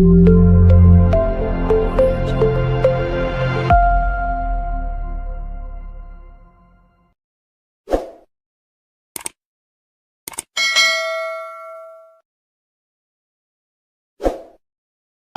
Thank you.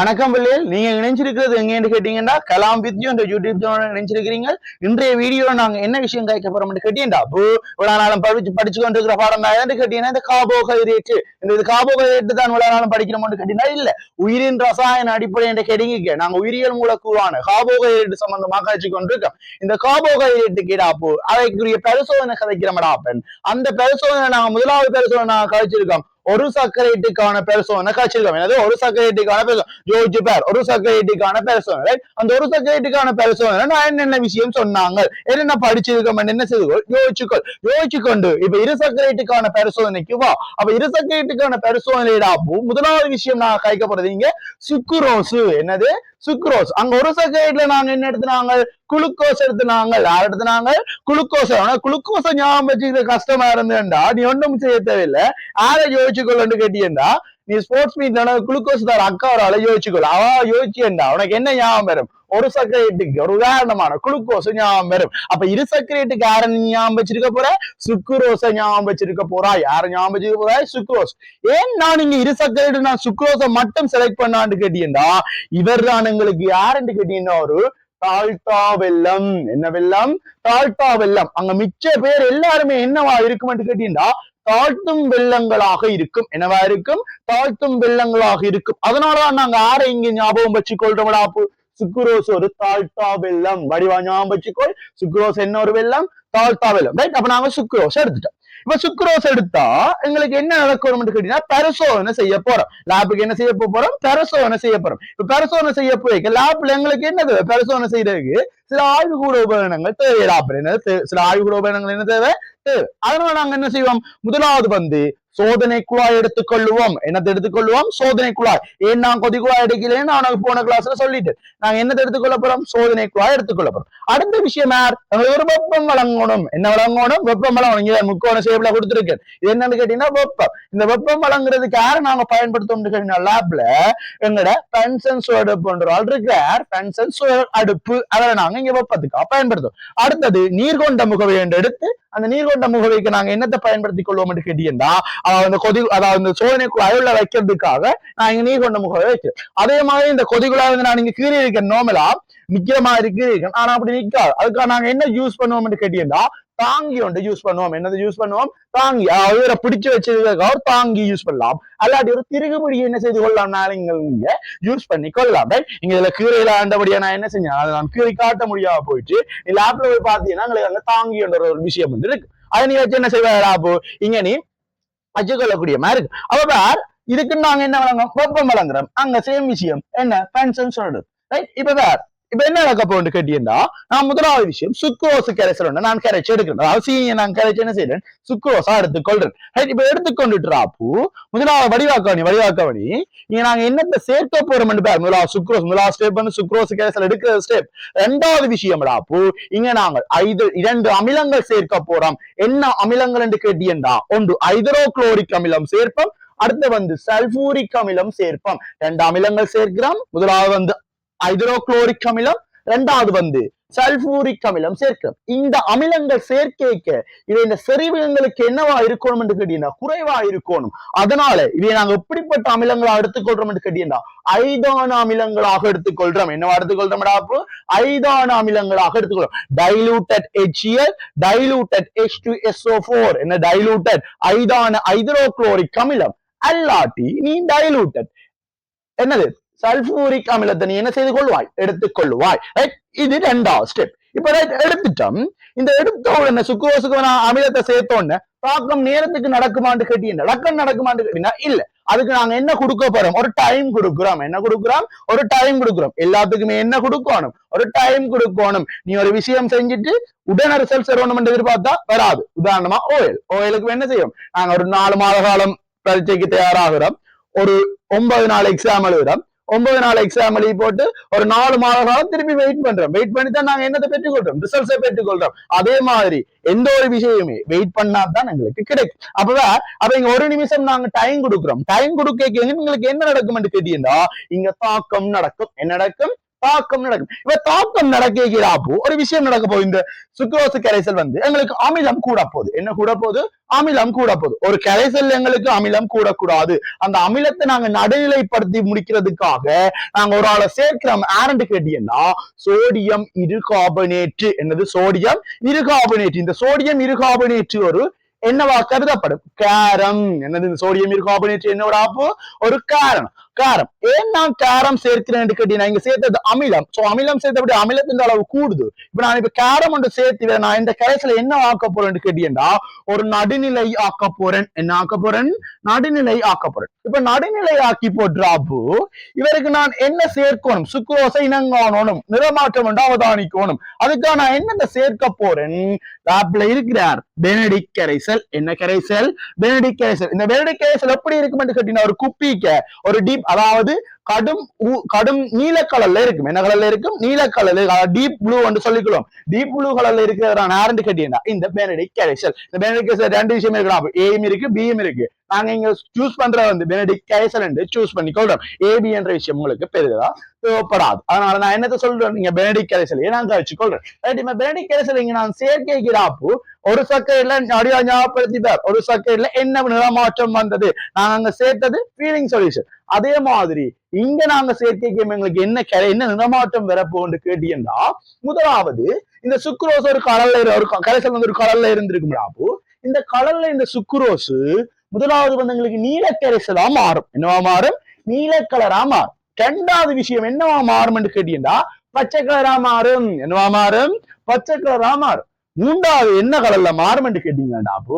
வணக்கம் பிள்ளைகள் நீங்க இணைஞ்சிருக்கிறது எங்கன்னு கேட்டீங்கன்னா கலாம் வித்யூ என்ற யூடியூப் சேனல் இணைஞ்சிருக்கிறீங்க. இன்றைய வீடியோ நாங்க என்ன விஷயம் கேட்க போறோம்னு கேட்டீங்கன்னா அப்போ இவ்வளவு நாளும் படிச்சு படிச்சு கொண்டு இருக்கிற பாடம் தான் கேட்டீங்கன்னா இந்த கார்போஹைட்ரேட் இந்த இது கார்போஹைட்ரேட் தான் இவ்வளவு நாளும் படிக்கணும்னு கேட்டீங்கன்னா இல்ல. உயிரின் ரசாயன அடிப்படை என்ற கேட்டீங்க நாங்க உயிரியல் மூலக்கூறான கார்போஹைட்ரேட் சம்பந்தமா கழிச்சு கொண்டிருக்கோம். இந்த கார்போஹைட்ரேட் கேடாப்போ அதைக்குரிய பரிசோதனை கதைக்கிறோம்டாப்பன் அந்த பரிசோதனை நாங்க முதலாவது பரிசோதனை நாங்க கழிச்சிருக்கோம் ஒரு சக்கரேட்டுக்கான பெருசோனை கழிச்சிருக்கோம் என்னது ஒரு சக்கரேட்டுக்கான பெருசோ யோசிச்சு பேர் ஒரு சக்கரேட்டுக்கான பெருசோனை ரைட் அந்த ஒரு சக்கரேட்டுக்கான பெருசோனை நான் என்னென்ன விஷயம் சொன்னாங்க என்னென்ன படிச்சிருக்கோம் என்ன செய்துக்கொள் யோசிச்சுக்கொள் யோசிச்சுக்கொண்டு இப்ப இரு சக்கரேட்டுக்கான பரிசோதனைக்கு வா அப்ப இரு சக்கரேட்டுக்கான பரிசோதனைடாப்போ முதலாவது விஷயம் நான் கைக்க போறது இங்க சுக்குரோசு என்னது சுக்ரோஸ் அங்க ஒரு சக்கரேட்ல நாங்க என்ன எடுத்துனாங்க குளுக்கோஸ் எடுத்துனாங்க யார் எடுத்துனாங்க குளுக்கோஸ். ஆனா குளுக்கோஸை ஞாபகம் வச்சுக்கிற கஷ்டமா இருந்தேன்டா நீ ஒன்றும் செய்ய தேவையில்லை. யாரை யோசிச்சுக்கொள்ளு கேட்டியண்டா நீ ஸ்போர்ட்ஸ் மீட் குளுக்கோஸ் தர அக்கா ஒரு ஆளை யோசிச்சுக்கொள்ள அவ யோசிச்சேன்டா உனக்கு என்ன ஞாபகம் வரும்? ஒரு சக்கரேட்டுக்கு ஒரு உதாரணமான குளுக்கோஸ் ஞாபகம் வரும். அப்ப இரு சக்கரேட்டுக்கு யார நீ ஞாபகம் வச்சிருக்க போற? சுக்குரோஸை ஞாபகம் வச்சிருக்க போறா? யார ஞாபகம் வச்சிருக்க போறா? சுக்ரோஸ் ஏன் நான் இங்க இரு சக்கரேட்டு நான் சுக்ரோஸை மட்டும் செலக்ட் பண்ணான்னு கேட்டீங்கன்னா இவர் தான் எங்களுக்கு யாருன்னு கேட்டீங்கன்னா ஒரு தாழ்த்தா வெள்ளம் என்ன வெள்ளம் தாழ்த்தா வெள்ளம் அங்க மிச்ச பேர் எல்லாருமே என்னவா இருக்குமென்னு கேட்டீங்கன்னா தாழ்த்தும் வெள்ளங்களாக இருக்கும். என்னவா இருக்கும்? தாழ்த்தும் வெள்ளங்களாக இருக்கும். அதனாலதான் நாங்க ஆரை இங்க ஞாபகம் வச்சு கொள்றோம்டா சுக்குரோஸ் ஒரு தாழ்த்தா வெள்ளம் வடிவா ஞாபகம் வச்சுக்கோள். சுக்குரோஸ் என்ன ஒரு வெள்ளம்? தாழ்த்தா வெள்ளம் ரைட் அப்ப நாங்க சுக்குரோஸ் எடுத்துட்டோம். இப்ப சுக்ரோஸ் எடுத்தா எங்களுக்கு என்ன நடக்கணும் கேட்டீங்கன்னா பரிசோதனை செய்ய போறோம். லேபுக்கு என்ன செய்ய போறோம்? பரிசோதனை செய்ய போறோம். இப்ப பரிசோதனை செய்ய போய் லேப்ல எங்களுக்கு என்னது? பரிசோதனை செய்யறதுக்கு சில ஆய்வுகூட உபகரணங்கள் தேவை. லேப்ல என்ன சில ஆய்வுகூட உபகரணங்கள் என்ன தேவை? தேவை. அதனால நாங்க என்ன செய்வோம்? முதலாவது வந்து சோதனை குழாய் எடுத்துக்கொள்ளுவோம். என்னத்தை எடுத்துக்கொள்ளுவோம்? சோதனை குழாய் ஏன் நான் கொதி குழாய் எடுக்கலன்னு நான் போன கிளாஸ்ல சொல்லிட்டேன் நாங்க என்னத்தை எடுத்துக்கொள்ள போறோம்? சோதனை குழாய் எடுத்துக்கொள்ள போறோம். அடுத்த விஷயம் யார்? ஒரு வெப்பம் வழங்கணும். என்ன வழங்கணும்? வெப்பம் வழங்கணும். முக்கோணம் டேபிள ஷேப்ல கொடுத்துருக்கேன் இது என்னன்னு கேட்டீங்கன்னா வெப்பம். இந்த வெப்பம் வழங்குறதுக்கு யாரை நாங்க பயன்படுத்தோம்னு கேட்டீங்கன்னா லேப்ல எங்கட பென்சன் அடுப்பு ஒன்று இருக்கிறார் பென்சன் அடுப்பு அதை நாங்க இங்க வெப்பத்துக்காக பயன்படுத்தும் அடுத்தது நீர்கொண்ட முகவை என்று எடுத்து அந்த நீர்கொண்ட முகவைக்கு நாங்க என்னத்தை பயன்படுத்திக் கொள்வோம் என்று கேட்டீங்கன்னா அந்த கொதி அதாவது இந்த சோதனை குழாயுள்ள வைக்கிறதுக்காக நான் இங்க நீர் முகவை வைக்கிறேன். அதே மாதிரி இந்த கொதி குழாய் வந்து நான் இங்க கீழே இருக்கேன் நோமலா நிக்கிற மாதிரி கீழே இருக்கேன் ஆனா அப்படி நிக்காது. அதுக்காக நாங்க என்ன யூஸ் பண்ணுவோம்னு கேட்டீங்கன்னா தாங்கி ஒன்று யூஸ் பண்ணுவோம். என்னது யூஸ் பண்ணுவோம்? தாங்கி. அவரை பிடிச்சு வச்சதுக்காக ஒரு தாங்கி யூஸ் பண்ணலாம். அல்லாட்டி ஒரு திருகுபடி என்ன செய்து கொள்ளலாம்? நாளைங்க நீங்க யூஸ் பண்ணி கொள்ளலாம். Right? இங்க இதுல கீரையில ஆண்டபடியா நான் என்ன செஞ்சேன்? அதை நான் கீரை காட்ட முடியாம போயிட்டு நீ லேப்ல போய் பாத்தீங்கன்னா உங்களுக்கு அங்க தாங்கி என்ற ஒரு விஷயம் வந்து இருக்கு. அதை நீ வச்சு என்ன செய்வ லேப்பு இங்க நீ வச்சுக்கொள்ளக்கூடிய மாதிரி இருக்கு. அப்ப பார் இதுக்கு நாங்க என்ன வழங்குறோம்? வெப்பம் வழங்குறோம். அங்க சேம் விஷயம். என்ன? பென்சன் சொல்றது ரைட் இப்ப பார் இப்ப என்ன நடக்க போகுது கேட்டீங்கன்னா நான் முதலாவது விஷயம் சுக்ரோஸ் கரைசல் ஒண்ணு நான் கரைச்சு எடுக்கிறேன். அவசியம் நான் கரைச்சு என்ன செய்யறேன் சுக்ரோஸா எடுத்துக்கொள்றேன். இப்ப எடுத்துக்கொண்டுட்டு முதலாவது வடிவாக்கவணி வடிவாக்கவணி. இங்க நாங்க என்னத்தை சேர்க்க போறோம் பாரு. முதலாவது சுக்ரோஸ் முதலாவது ஸ்டெப் வந்து சுக்ரோஸ் கரைசல் எடுக்கிற ஸ்டெப் ரெண்டாவது விஷயம் ராப்பு இங்க நாங்கள் ஐந்து இரண்டு அமிலங்கள் சேர்க்க போறோம். என்ன அமிலங்கள் என்று கேட்டீங்கன்னா ஒன்று ஹைட்ரோகுளோரிக் அமிலம் சேர்ப்போம். அடுத்து வந்து சல்பூரிக் அமிலம் சேர்ப்போம். ரெண்டு அமிலங்கள் சேர்க்கிறோம். முதலாவது வந்து ஹைட்ரோக்ளோரிக் அமிலம் ரெண்டாவது வந்து சல்பூரிக் அமிலம் சேர்க்கிறோம். இந்த அமிலங்கள் சேர்க்கைக்க இது இந்த செறிவினங்களுக்கு என்னவா இருக்கணும் என்று கேட்டீங்கன்னா குறைவா இருக்கணும். அதனால இதை நாங்க எப்படிப்பட்ட அமிலங்களா எடுத்துக்கொள்றோம் என்று கேட்டீங்கன்னா ஐதான அமிலங்களாக எடுத்துக்கொள்றோம். என்னவா எடுத்துக்கொள்றோம் அப்போ? ஐதான அமிலங்களாக எடுத்துக்கொள்றோம். டைலூட்டட் ஹெச்இஎல் டைலூட்டட் H2SO4 என்ன டைலூட்டட் ஐதான ஹைட்ரோக்ளோரிக் அமிலம் அல்லாட்டி நீ டைலூட்டட் என்னது? சல்பூரிக் அமிலத்தை நீ என்ன செய்து கொள்வாய்? எடுத்துக்கொள்வாய் இது ரெண்டாவது ஸ்டெப் இப்ப எடுத்துட்டோம். இந்த எடுத்த உடனே சுக்ரோஸுக்கு நான் அமிலத்தை சேர்த்தோன்னு தாக்கம் நேரத்துக்கு நடக்குமான்னு கேட்டீங்க நடக்கம் நடக்குமான்னு கேட்டீங்கன்னா இல்ல. அதுக்கு நாங்க என்ன கொடுக்க போறோம்? ஒரு டைம் கொடுக்குறோம். என்ன கொடுக்குறோம்? ஒரு டைம் கொடுக்குறோம். எல்லாத்துக்குமே என்ன கொடுக்கணும்? ஒரு டைம் கொடுக்கணும். நீ ஒரு விஷயம் செஞ்சுட்டு உடனே ரிசல்ட் வரணும் எதிர்பார்த்தா வராது. உதாரணமா ஓயில் ஓயிலுக்கு என்ன செய்யும்? நாங்க ஒரு நாலு மாத காலம் பரீட்சைக்கு தயாராகிறோம். ஒரு ஒன்பது நாள் எக்ஸாம் எழுதுறோம். ஒன்பது நாள் எக்ஸாம் எழுதி போட்டு ஒரு நாலு மாத காலம் திருப்பி வெயிட் பண்றோம். வெயிட் பண்ணி தான் நாங்க என்னத்தை பெற்றுக்கொள்றோம்? ரிசல்ட்ஸை பெற்றுக்கொள்றோம். அதே மாதிரி எந்த ஒரு விஷயமே வெயிட் பண்ணா தான் எங்களுக்கு கிடைக்கும். அப்பதான் அப்ப இங்க ஒரு நிமிஷம் நாங்க டைம் கொடுக்குறோம். டைம் கொடுக்க எங்களுக்கு என்ன நடக்கும் கேட்டீங்கன்னா இங்க தாக்கம் நடக்கும். என்ன நடக்கும்? தாக்கம் நடக்கும். இப்ப தாக்கம் நடக்கிறாப்போ ஒரு விஷயம் நடக்க போகுது. இந்த சுக்ரோசு கரைசல் வந்து எங்களுக்கு அமிலம் கூட போகுது. என்ன கூட போகுது? அமிலம் கூட போகுது. ஒரு கரைசல் எங்களுக்கு அமிலம் கூடக்கூடாது. அந்த அமிலத்தை நாங்க நடுநிலைப்படுத்தி முடிக்கிறதுக்காக நாங்க ஒரு ஆளை சேர்க்கிறோம். ஆரண்டு கேட்டீங்கன்னா சோடியம் இருகார்பனேற்று என்னது? சோடியம் இருகார்பனேற்று இந்த சோடியம் இருகார்பனேற்று ஒரு என்னவா கருதப்படும்? கேரம். என்னது? இந்த சோடியம் இருகார்பனேற்று என்னோட அப்போ ஒரு காரணம். காரம். ஏன் நான் காரம் சேர்க்கிறேன் கேட்டீங்கன்னா இங்க சேர்த்தது அமிலம். சோ அமிலம் சேர்த்தபடி அமிலத்தின் அளவு கூடுது. இப்ப நான் இப்ப காரம் ஒன்று சேர்த்து நான் இந்த கரைசல என்ன ஆக்க போறேன்னு கேட்டீங்கன்னா ஒரு நடுநிலை ஆக்க போறேன். என்ன ஆக்க போறேன்? நடுநிலை ஆக்க போறேன். இப்ப நடுநிலை ஆக்கி போட்டுறாப்பு இவருக்கு நான் என்ன சேர்க்கணும்? சுக்ரோசை இனங்கானோனும் நிறமாற்றம் என்று அவதானிக்கணும். அதுக்காக நான் என்னென்ன சேர்க்க போறேன்? லாப்ல இருக்கிறார் பெனடிக் கரைசல். என்ன கரைசல்? பெனடிக் கரைசல். இந்த பெனடிக் கரைசல் எப்படி இருக்கும் கேட்டீங்கன்னா ஒரு குப்பிக்க ஒரு டீப் அதாவது கடும் கடும் நீல கலர்ல இருக்கும். என்ன கலர்ல இருக்கும்? நீல கலர்ல டீப் ப்ளூ என்று சொல்லிக்கலாம் டீப் ப்ளூ கலர்ல இருக்கிற ஆரண்டு கேட்டீங்கன்னா இந்த பெனடிக் கரைசல் இந்த பெனடிக் கேசல் ரெண்டு விஷயம் இருக்கலாம் ஏயும் இருக்கு பியும் இருக்கு. நாங்க இங்க சூஸ் பண்ற வந்து பெனடிக் கேசல் என்று சூஸ் பண்ணிக்கொள்றோம். ஏபி என்ற விஷயம் உங்களுக்கு பெரிதா தேவைப்படாது. அதனால நான் என்னத்த சொல்றேன்? நீங்க பெனடிக் கரைசல் நான் கழிச்சு கொள்றேன் இப்ப பெனடிக் இங்க நான் சேர்க்கைக்கிறாப்பு ஒரு சக்கையில அடியா ஞாபகப்படுத்திப்பார் ஒரு சக்கையில என்ன நிறமாற்றம் வந்தது? நாங்க அங்க சேர்த்தது ஃபீலிங் சொல்யூஷன் அதே மாதிரி இங்க நாங்க சேர்க்கைக்கு எங்களுக்கு என்ன கிளை என்ன நிறமாற்றம் வரப்போன்னு கேட்டீங்கன்னா முதலாவது இந்த சுக்ரோஸ் ஒரு கடல்ல ஒரு கரைசல் வந்து ஒரு கடல்ல இருந்திருக்கும்டாப்பு இந்த கடல்ல இந்த சுக்ரோஸ் முதலாவது வந்து எங்களுக்கு நீல கரைசலா மாறும். என்னவா மாறும்? நீல கலரா மாறும். ரெண்டாவது விஷயம் என்னவா மாறும்னு கேட்டீங்கன்னா பச்சை கலரா மாறும். என்னவா மாறும்? பச்சை கலரா மாறும். மூன்றாவது என்ன கலர்ல மாறும் கேட்டீங்கன்னா அப்போ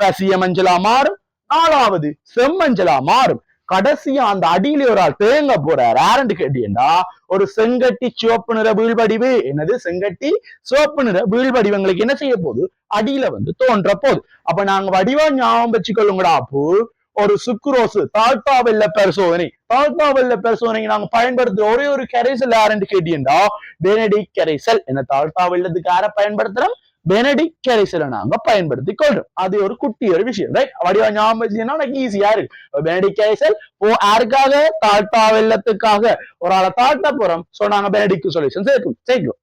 பசிய மஞ்சளா மாறும். நாலாவது செம்மஞ்சளா மாறும். கடைசியா அந்த அடியில ஒரு ஆள் தேங்க போறார். யாருன்னு கேட்டீங்கன்னா ஒரு செங்கட்டி சிவப்பு நிற வீழ்வடிவு. என்னது? செங்கட்டி சிவப்பு நிற வீழ்வடிவு. எங்களுக்கு என்ன செய்ய போகுது? அடியில வந்து தோன்ற போகுது. அப்ப நாங்க வடிவா ஞாபகம் வச்சுக்கொள்ளுங்கடா அப்போ. ஒரு சுக்ரோஸ் தாழ்த்தா வெள்ள பரிசோதனை. தாழ்த்தா வெள்ள பரிசோதனைக்கு நாங்க பயன்படுத்துற ஒரே ஒரு கரைசல் யாருன்னு கேட்டீங்கன்னா பெனடிக் கரைசல். என்ன தாழ்த்தா வெள்ளத்துக்கு யார பயன்படுத்துறோம்? பெனடிக் கரைசலை நாங்க பயன்படுத்தி கொள்றோம். அது ஒரு குட்டி ஒரு விஷயம் ரைட் வடிவா ஞாபகம் வச்சுன்னா எனக்கு ஈஸியா இருக்கு பெனடிக் கரைசல் ஓ யாருக்காக? தாழ்த்தா வெள்ளத்துக்காக. ஒரு ஆளை தாழ்த்த போறோம். சோ நாங்க பெனடிக் சொல்யூஷன் சேர்க்கும். சேர்க்கும்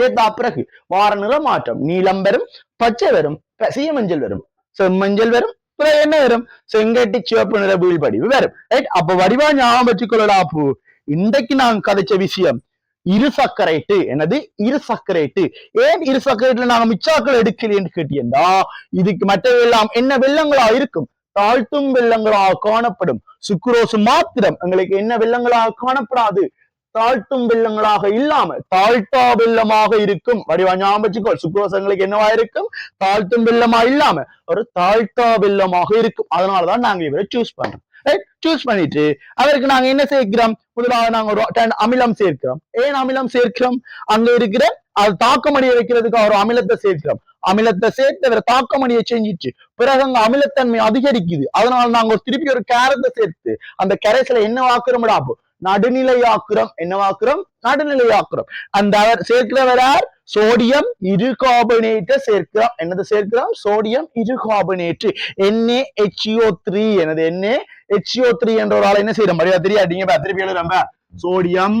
சேர்த்தா பிறகு வார நிறமாற்றம் நீலம் வரும் பச்சை வரும் ப- சீமஞ்சள் வரும். செம்மஞ்சள் வரும் பிறகு என்ன வரும். செங்கட்டி சிவப்பு நிற வீழ்படிவு வரும். ரைட் அப்ப வடிவா ஞாபகம் வச்சுக்கொள்ளலாம் அப்போ இன்றைக்கு நான் கதைச்ச விஷயம் இருசக்கரைட்டு என்னது? இருசக்கரைட்டு ஏன் இரு சக்கரைட்டுல நாங்க மிச்சாக்கள் எடுக்கலைன்னு கேட்டீங்கன்னா இதுக்கு மற்ற எல்லாம் என்ன வெள்ளங்களா இருக்கும்? தாழ்த்தும் வெள்ளங்களாக காணப்படும். சுக்குரோசு மாத்திரம். எங்களுக்கு என்ன வெள்ளங்களாக காணப்படாது? தாழ்த்தும் வெள்ளங்களாக இல்லாம தாழ்த்தா வெள்ளமாக இருக்கும். வடிவா ஞாபகம் வச்சுக்கோ. எங்களுக்கு என்னவா இருக்கும்? தாழ்த்தும் வெள்ளமா இல்லாம ஒரு தாழ்த்தா வெள்ளமாக இருக்கும். அதனாலதான் நாங்க இவரை சூஸ் பண்றோம். சூஸ் பண்ணிட்டு அவருக்கு நாங்க என்ன சேர்க்கிறோம்? முதலாவது நாங்க ஒரு அமிலம் சேர்க்கிறோம். ஏன் அமிலம் சேர்க்கிறோம்? அங்க இருக்கிற அது தாக்கமடிய வைக்கிறதுக்கு ஒரு அமிலத்தை சேர்க்கிறோம். அமிலத்தை சேர்த்து வேற தாக்கமடிய செஞ்சிச்சு பிறகு அங்க அமிலத்தன்மை அதிகரிக்குது. அதனால நாங்க ஒரு திருப்பி ஒரு கேரத்தை சேர்த்து அந்த கரைசலை என்ன ஆக்குறோம்டா அப்போ நடுநிலையாக்குறோம். என்னவாக்குறோம் நடுநிலையாக்குறோம். அந்த அவர் சேர்க்கிறவரார் சோடியம் இரு கார்பனேட்டை சேர்க்கிறோம். என்னது சேர்க்கிறோம்? சோடியம் இரு கார்பனேட்டு என்ஏ ஹெச்இஓ த்ரீ எனது என்ஏ ஹெச்ஓ த்ரீ என்ற ஒரு ஆளை என்ன செய்யற மரியாதை தெரியாதீங்க திருப்பி எழுதுறாங்க சோடியம்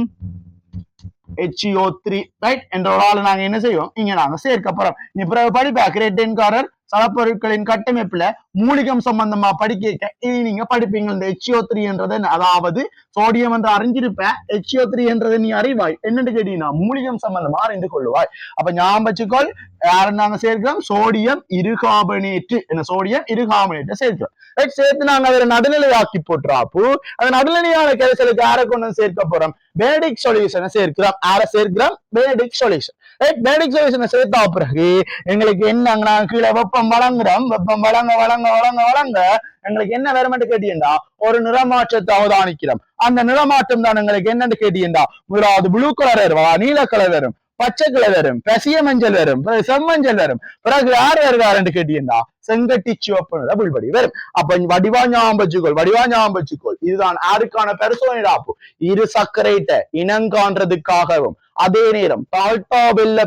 ஹெச்ஓ த்ரீ ரைட் என்ற ஒரு ஆள் நாங்க என்ன செய்வோம்? இங்க நாங்க சேர்க்கப்புறம் நீ பிறகு படிப்பா. கிரேட் கிரேட்டன்காரர் சலப்பொருட்களின் கட்டமைப்புல மூலிகம் சம்பந்தமா படிக்க இனி நீங்க படிப்பீங்க இந்த ஹெச்ஓ த்ரீ என்றது அதாவது சோடியம் என்று அறிஞ்சிருப்ப ஹெச்ஓ த்ரீ என்றதை நீ அறிவாய். என்னன்னு கேட்டீங்கன்னா மூலிகம் சம்பந்தமா அறிந்து கொள்ளுவாய். அப்ப ஞாபகம் வச்சுக்கோள் யாரை நாங்க சேர்க்கிறோம்? சோடியம் இருகாபனேட்டு. என்ன சோடியம் இருகார்பனேட்டை சேர்க்கிறோம். ரைட் சேர்த்து நாங்க அதை நடுநிலையாக்கி போட்டுறாப்பு. அந்த நடுநிலையான கரைசலுக்கு யாரை கொண்டு வந்து சேர்க்க போறோம். பேடிக் சொல்யூஷனை சேர்க்கிறோம். யாரை சேர்க்கிறோம்? பேடிக் சொல்யூஷன் ரைட் சேர்த்தா பிறகு எங்களுக்கு என்ன கீழே வெப்பம் வழங்குறோம் வெப்பம் வழங்க வழங்க வழங்க வழங்க எங்களுக்கு என்ன வருமென்று கேட்டீங்கன்னா ஒரு நிறமாற்றத்தை அவதானிக்கிறோம். அந்த நிறமாற்றம் தான் எங்களுக்கு என்னன்னு கேட்டீங்கன்னா முதலாவது ப்ளூ கலர் வருவா நீல கலர் வரும் பச்சை கலர் வரும் பசிய மஞ்சள் வரும் செம்மஞ்சள் வரும் பிறகு யார் வருவாருன்னு கேட்டீங்கன்னா செங்கட்டி சிவப்பு புல்படி வரும் அப்ப வடிவா ஞாபகோல் வடிவா ஞாபகோல் இதுதான் யாருக்கான பெருசோனிடாப்பு இரு சர்க்கரைட்ட இனங்காண்றதுக்காகவும் அதே நேரம் தாழ்த்தா வெள்ள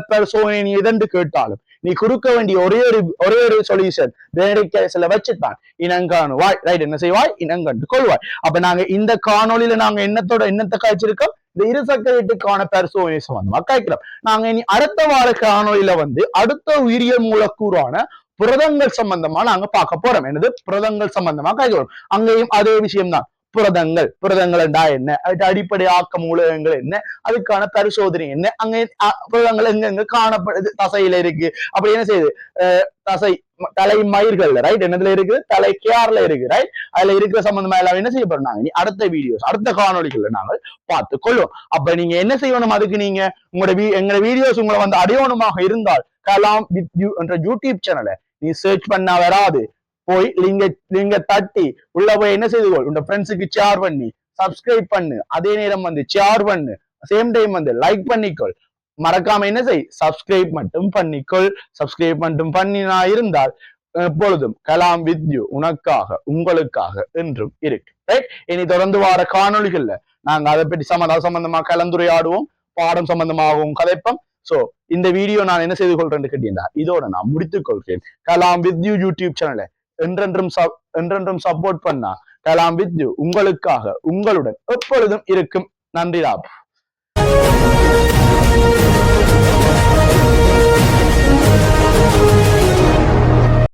நீ எதென்று கேட்டாலும் நீ கொடுக்க வேண்டிய ஒரே ஒரு ஒரே ஒரு சொல்யூஷன் வச்சுட்டான் வச்சுத்தான். இனங்காணுவாய் ரைட் என்ன செய்வாய்? இனங்கண்டு கொள்வாய். அப்ப நாங்க இந்த காணொளியில நாங்க என்னத்தோட என்னத்தை காய்ச்சிருக்கோம்? இந்த இரு வீட்டுக்கான பெருசோனி சம்பந்தமா காய்க்கிறோம். நாங்க இனி அடுத்த வார காணொளியில வந்து அடுத்த உயிரியல் மூலக்கூறான புரதங்கள் சம்பந்தமா நாங்க பார்க்க போறோம். என்னது? புரதங்கள் சம்பந்தமா காய்க்கிறோம் அங்கேயும் அதே விஷயம்தான். புரதங்கள் புரதங்கள் என்றா என்ன? அதுக்கு அடிப்படை ஆக்க மூலகங்கள் என்ன? அதுக்கான பரிசோதனை என்ன? அங்க புரதங்கள் எங்க எங்க காணப்படுது? தசையில இருக்கு. அப்படி என்ன செய்யுது? தசை தலை மயிர்கள்ல ரைட் என்னதுல இருக்கு? தலை கேர்ல இருக்கு ரைட் அதுல இருக்கிற சம்பந்தமா எல்லாம் என்ன செய்ய போறோம் நாங்க? அடுத்த வீடியோஸ் அடுத்த காணொளிகள்ல நாங்கள் பார்த்து கொள்வோம் அப்ப நீங்க என்ன செய்யணும் அதுக்கு நீங்க? உங்களோட வீ எங்களோட வீடியோஸ் உங்களை வந்து அடையணுமாக இருந்தால் கலாம் வித் யூ என்ற யூடியூப் சேனலை நீ சர்ச் பண்ணா வராது. போய் லிங்க லிங்க தட்டி உள்ள போய் என்ன செய்து கொள்? உங்க ஃப்ரெண்ட்ஸுக்கு ஷேர் பண்ணி சப்ஸ்கிரைப் பண்ணு. அதே நேரம் வந்து ஷேர் பண்ணு. சேம் டைம் வந்து லைக் பண்ணிக்கொள். மறக்காம என்ன செய்? சப்ஸ்கிரைப் மட்டும் பண்ணிக்கொள். சப்ஸ்கிரைப் மட்டும் பண்ணினா இருந்தால் எப்பொழுதும் கலாம் வித்யு உனக்காக உங்களுக்காக என்றும் இருக்கு ரைட் இனி தொடர்ந்து வார காணொலிகள்ல நாங்க அதை பற்றி சமதா சம்பந்தமா கலந்துரையாடுவோம். பாடம் சம்பந்தமாகவும் கதைப்போம். சோ இந்த வீடியோ நான் என்ன செய்து கொள்றேன்னு கேட்டீங்கன்னா இதோட நான் முடித்துக் கொள்கிறேன். கலாம் வித்யூ யூடியூப் சேனலை என்றென்றும் என்றென்றும் சப்போர்ட் பண்ணா கலாம் வித்யு உங்களுக்காக உங்களுடன் எப்பொழுதும் இருக்கும். நன்றி ராப்